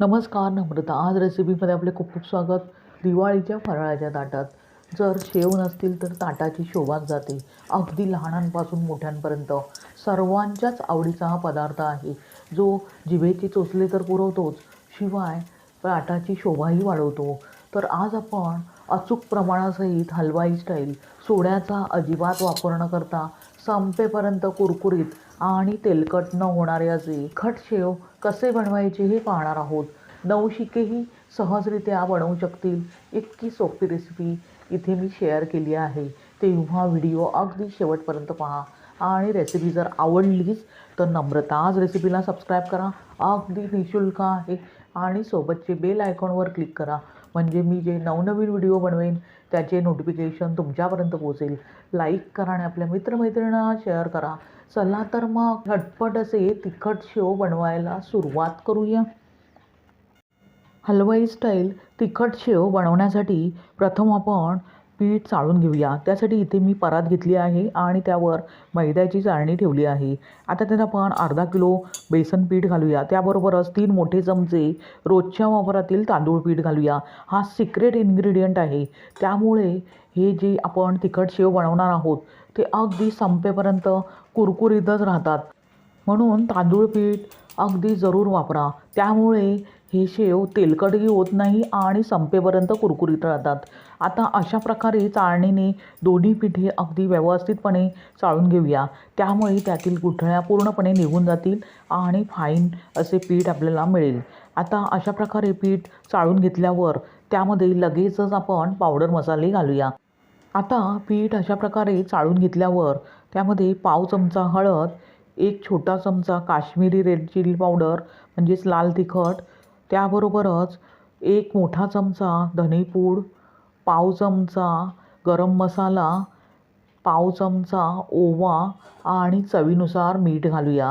नमस्कार नम्रता आज रेसिपीमध्ये आपले खूप खूप स्वागत. दिवाळीच्या फराळाच्या ताटात. जर शेव नसतील तर ताटाची शोभाच जाते. अगदी लहानांपासून मोठ्यांपर्यंत. सर्वांच्याच आवडीचा हा पदार्थ आहे. जो जिभेचे चोचले तर पुरवतोच. शिवाय ताटाची शोभाही वाढवतो. तर आज आपण अचूक प्रमाणासहित हलवाई स्टाईल सोड्याचा अजिबात वापर न करता संपेपर्यंत कुरकुरीत आणि तेलकट न होणारे असे खट शेव कसे बनवायचे हे पाहणार आहोत. नवशिकेही सहजरित्या बनवू शकतील. इतकी सोपी रेसिपी इथे मी शेअर केली आहे. तेव्हा व्हिडिओ अगदी शेवटपर्यंत पहा. आणि रेसिपी जर आवडलीच तर नम्रताज रेसिपीला सबस्क्राईब करा. अगदी निशुल्क आहे. आणि सोबतचे बेल आयकॉनवर क्लिक करा. म्हणजे मी जे नवनवीन व्हिडिओ बनवेन त्याचे नोटिफिकेशन तुमच्यापर्यंत पोहोचेल. लाईक करा आणि आपल्या मित्रमैत्रिणींना शेअर करा. चला तर मग झटपट असे तिखट शेव बनवायला सुरुवात करूया. हलवाई स्टाईल तिखट शेव बनवण्यासाठी प्रथम आपण पीठ चाळून घेऊया. त्यासाठी इथे मी परात घेतली आहे आणि त्यावर मैद्याची चाळणी ठेवली आहे. आता त्यात आपण अर्धा किलो बेसन पीठ घालूया. त्याबरोबरच तीन मोठे चमचे रोजच्या वापरातील तांदूळ पीठ घालूया. हा सिक्रेट इन्ग्रेडियंट आहे. त्यामुळे हे जे आपण तिखट शेव बनवणार आहोत ते अगदी संपेपर्यंत कुरकुरीतच राहतात. म्हणून तांदूळ पीठ अगदी जरूर वापरा. त्यामुळे हे शेव तेलकटही होत नाही आणि संपेपर्यंत कुरकुरीत राहतात. आता अशा प्रकारे चाळणीने दोन्ही पिठे अगदी व्यवस्थितपणे चाळून घेऊया. त्यामुळे त्यातील गुठळ्या पूर्णपणे निघून जातील आणि फाईन असे पीठ आपल्याला मिळेल. आता अशा प्रकारे पीठ चाळून घेतल्यावर त्यामध्ये लगेचच आपण पावडर मसाले घालूया. आता पीठ अशा प्रकारे चाळून घेतल्यावर त्यामध्ये पाव चमचा हळद एक छोटा चमचा काश्मीरी रेड चिली पावडर म्हणजेच लाल तिखट त्याबरोबरच एक मोठा चमचा धनेपूड पाव चमचा गरम मसाला पाव चमचा ओवा आणि चवीनुसार मीठ घालूया.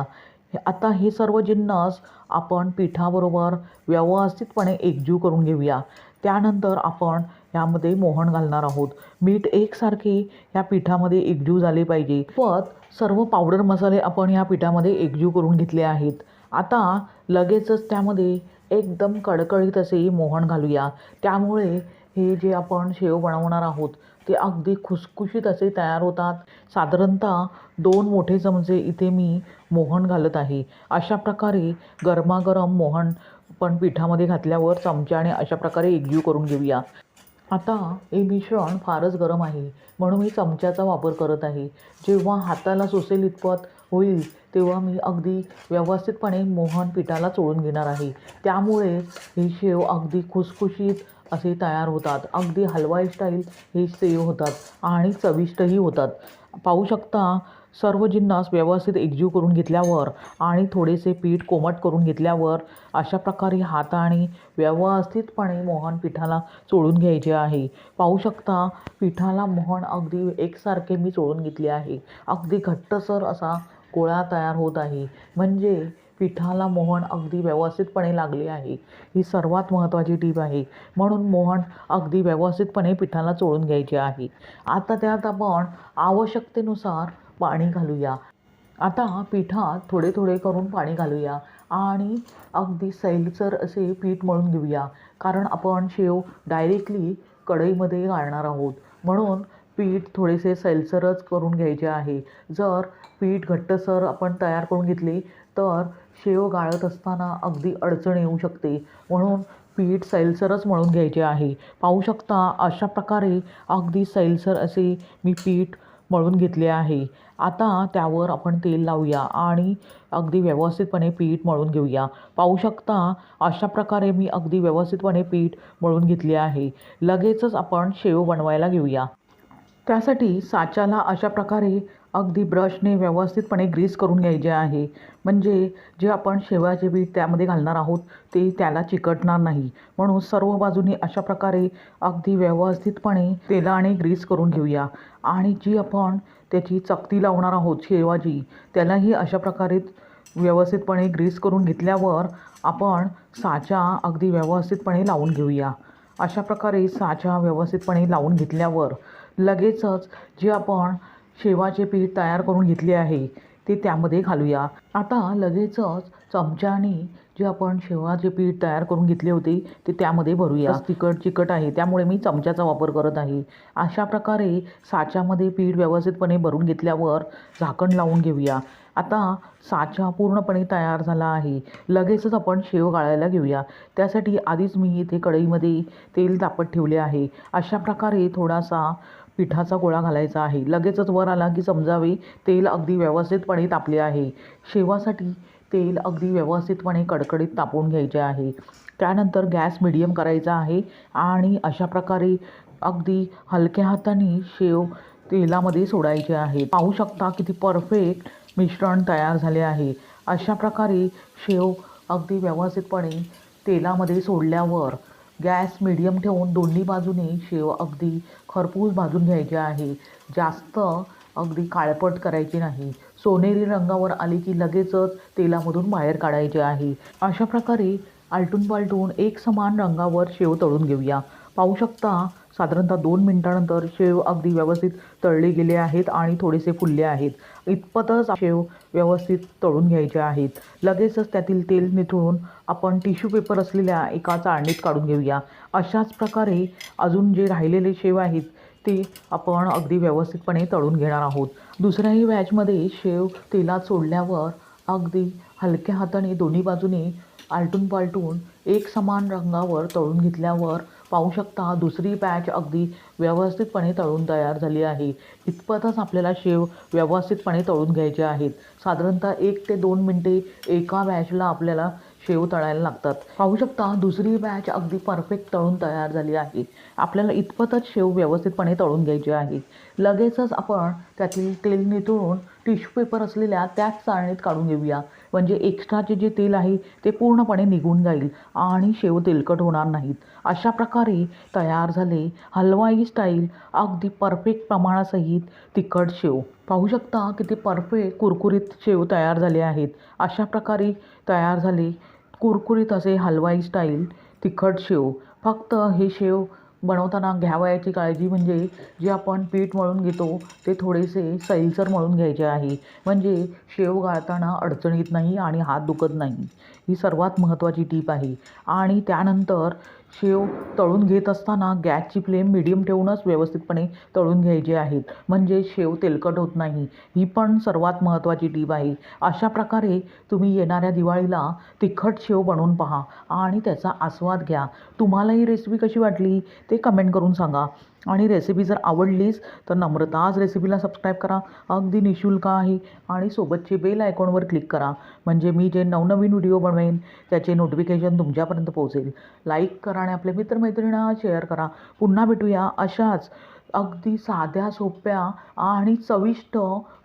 हे- आता हे सर्व जिन्नस आपण पिठाबरोबर व्यवस्थितपणे एकजीव करून घेऊया. त्यानंतर आपण यामध्ये मोहन घालणार आहोत. मीठ एकसारखे या पिठामध्ये एकजीव झाले पाहिजे. पत सर्व पावडर मसाले आपण या पिठामध्ये एकजीव करून घेतले आहेत. आता लगेचच त्यामध्ये एकदम कडकडीत असे मोहन घालूया. त्यामुळे हे जे आपण शेव बनवणार आहोत ते अगदी खुसखुशीत असे तयार होतात. साधारणतः दोन मोठे चमचे इथे मी मोहन घालत आहे. अशा प्रकारे गरमागरम मोहन पण पिठामध्ये घातल्यावर चमच्याने अशा प्रकारे एकजीव करून घेऊया. आता हे मिश्रण फारच गरम आहे म्हणून मी चमच्याचा वापर करत आहे. जेव्हा हाताला सोसेल इतपत होईल तेव्हा मी अगदी व्यवस्थितपणे मोहन पिठाला चोळून घेणार आहे. त्यामुळे हे शेव अगदी खुसखुशीत असे तयार होतात. अगदी हलवाई स्टाईल हे सेव होतात आणि चविष्टही होतात. पाहू शकता सर्व जिन्नस व्यवस्थित एकजीव करून घेतल्यावर आणि थोडेसे पीठ कोमट करून घेतल्यावर अशा प्रकारे हाताने व्यवस्थितपणे मोहन पिठाला चोळून घ्यायचे आहे. पाहू शकता पिठाला मोहन अगदी एकसारखे मी चोळून घेतले आहे. अगदी घट्टसर असा गोळा तयार होत आहे. म्हणजे पिठाला मोहन अगदी व्यवस्थितपणे लागले आहे. ही सर्वात महत्त्वाची टीप आहे. म्हणून मोहन अगदी व्यवस्थितपणे पिठाला चोळून घ्यायचे आहे. आता त्यात आपण आवश्यकतेनुसार पाणी घालूया. आता पिठात थोडे थोडे करून पाणी घालूया आणि अगदी सैलसर असे पीठ मळून घेऊया. कारण आपण शेव डायरेक्टली कढईमध्ये घालणार आहोत. म्हणून पीठ थोडेसे सैलसरच करून घ्यायचे आहे. जर पीठ घट्टसर आपण तयार करून घेतले तर शेव गाळत असताना अगदी अडचण येऊ शकते. म्हणून पीठ सैलसरच मळून घ्यायचे आहे. पाहू शकता अशा प्रकारे अगदी सैलसर असे मी पीठ मळून घेतले आहे. आता त्यावर आपण तेल लावूया आणि अगदी व्यवस्थितपणे पीठ मळून घेऊया. पाहू शकता अशा प्रकारे मी अगदी व्यवस्थितपणे पीठ मळून घेतले आहे. लगेचच आपण शेव बनवायला घेऊया. त्यासाठी साच्याला अशा प्रकारे अगदी ब्रशने व्यवस्थितपणे ग्रीस करून घ्यायचे आहे. म्हणजे जे आपण शेवाचे बीट त्यामध्ये घालणार आहोत ते त्याला चिकटणार नाही. म्हणून सर्व बाजूनी अशा प्रकारे अगदी व्यवस्थितपणे तेलाने ग्रीस करून घेऊया. आणि जी आपण त्याची चकती लावणार आहोत शेवाची त्यालाही अशा प्रकारे व्यवस्थितपणे ग्रीस करून घेतल्यावर आपण साचा अगदी व्यवस्थितपणे लावून घेऊया. अशा प्रकारे साचा व्यवस्थितपणे लावून घेतल्यावर लगेचच जे आपण शेवाचे पीठ तयार करून घेतले आहे ते त्यामध्ये घालूया. आता लगेचच चमच्याने जे आपण शेवाचे पीठ तयार करून घेतले होते ते त्यामध्ये भरूया. तिखट चिकट आहे त्यामुळे मी चमच्याचा वापर करत आहे. अशा प्रकारे साच्यामध्ये पीठ व्यवस्थितपणे भरून घेतल्यावर झाकण लावून घेऊया. आता साचा पूर्णपणे तयार झाला आहे. लगेचच आपण शेव गाळायला घेऊया. त्यासाठी आधीच मी इथे कढईमध्ये तेल तापत ठेवले आहे. अशा प्रकारे थोडासा पिठाचा गोळा घालायचा आहे. लगेचच वर आला की समजावे तेल अगदी व्यवस्थितपणे तापले आहे. शेवासाठी तेल अगदी व्यवस्थितपणे कडकडीत तापवून घ्यायचे आहे. त्यानंतर गॅस मिडियम करायचा आहे आणि अशा प्रकारे अगदी हलक्या हाताने शेव तेलामध्ये सोडायचे आहे. पाहू शकता किती परफेक्ट मिश्रण तयार झाले आहे. अशा प्रकारे शेव अगदी व्यवस्थितपणे तेलामध्ये सोडल्यावर गॅस मिडियम ठेवून दोन्ही बाजूने शेव अगदी खरपूस भाजून घ्यायचे आहे. जास्त अगदी काळपट करायची नाही. सोनेरी रंगावर आली की लगेचच तेलामधून बाहेर काढायचे आहे. अशा प्रकारे आलटून पालटून एक समान रंगावर शेव तळून घेऊया. पाहू शकता साधारणतः दोन मिनिटानंतर शेव अगदी व्यवस्थित तळले गेले आहेत आणि थोडेसे फुलले आहेत. इतपतच शेव व्यवस्थित तळून घ्यायचे आहेत. लगेचच त्यातील तेल निथळून आपण टिश्यू पेपर असलेल्या एका चाळणीत काढून घेऊया. अशाच प्रकारे अजून जे राहिलेले शेव आहेत ते आपण अगदी व्यवस्थितपणे तळून घेणार आहोत. दुसऱ्याही बॅचमध्ये शेव तेलात सोडल्यावर अगदी हलक्या हाताने दोन्ही बाजूने आलटून पालटून एक समान रंगावर तळून घेतल्यावर पाहू शकता दुसरी बॅच अगदी व्यवस्थितपणे तळून तयार झाली आहे. इतपतच आपल्याला शेव व्यवस्थितपणे तळून घ्यायचे आहेत. साधारणतः एक ते दोन मिनटे एका बॅचला आपल्याला शेव तळायला लागतात. पाहू शकता दुसरी बॅच अगदी परफेक्ट तळून तयार झाली आहे. आपल्याला इतपतच शेव व्यवस्थितपणे तळून घ्यायचे आहे. लगेचच आपण त्यातील तेल निथळून टिश्यू पेपर असलेल्या त्याच चाळणीत काढून घेऊया. म्हणजे एक्स्ट्राचे जे तेल आहे ते पूर्णपणे निघून जाईल आणि शेव तेलकट होणार नाहीत. अशा प्रकारे तयार झाले हलवाई स्टाईल अगदी परफेक्ट प्रमाणासहित तिखट शेव. पाहू शकता किती परफेक्ट कुरकुरीत शेव तयार झाले आहेत. अशा प्रकारे तयार झाले कुरकुरीत असे हलवाई स्टाईल तिखट शेव. फक्त हे शेव बनवताना घ्यावयाची काळजी म्हणजे जे आपण पीठ मळून घेतो ते थोडेसे सैलसर मळून घ्यायचे आहे. म्हणजे शेव गाळताना अडचण येत नाही आणि हात दुखत नाही. ही सर्वात महत्त्वाची टीप आहे. आणि त्यानंतर शेव तळून घेत असताना गॅसची फ्लेम मिडियम ठेवूनच व्यवस्थितपणे तळून घ्यायचे आहेत म्हणजे शेव तेलकट होत नाही. ही पण सर्वात महत्त्वाची टीप आहे. अशा प्रकारे तुम्ही येणाऱ्या दिवाळीला तिखट शेव बनवून पहा आणि त्याचा आस्वाद घ्या. तुम्हाला ही रेसिपी कशी वाटली ते कमेंट करून सांगा. आणि रेसिपी जर आवडलीच तर नम्रताज रेसिपीला सबस्क्राईब करा. अगदी निशुल्क आहे. आणि सोबतचे बेल आयकॉनवर क्लिक करा. म्हणजे मी जे नवनवीन व्हिडिओ बनवेन त्याचे नोटिफिकेशन तुमच्यापर्यंत पोहोचेल. लाईक करा आणि आपल्या मित्रमैत्रिणींना शेअर करा. पुन्हा भेटूया अशाच अगदी साध्या सोप्या आणि चविष्ट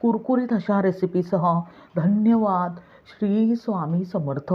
कुरकुरीत अशा रेसिपीसह धन्यवाद. श्री स्वामी समर्थ.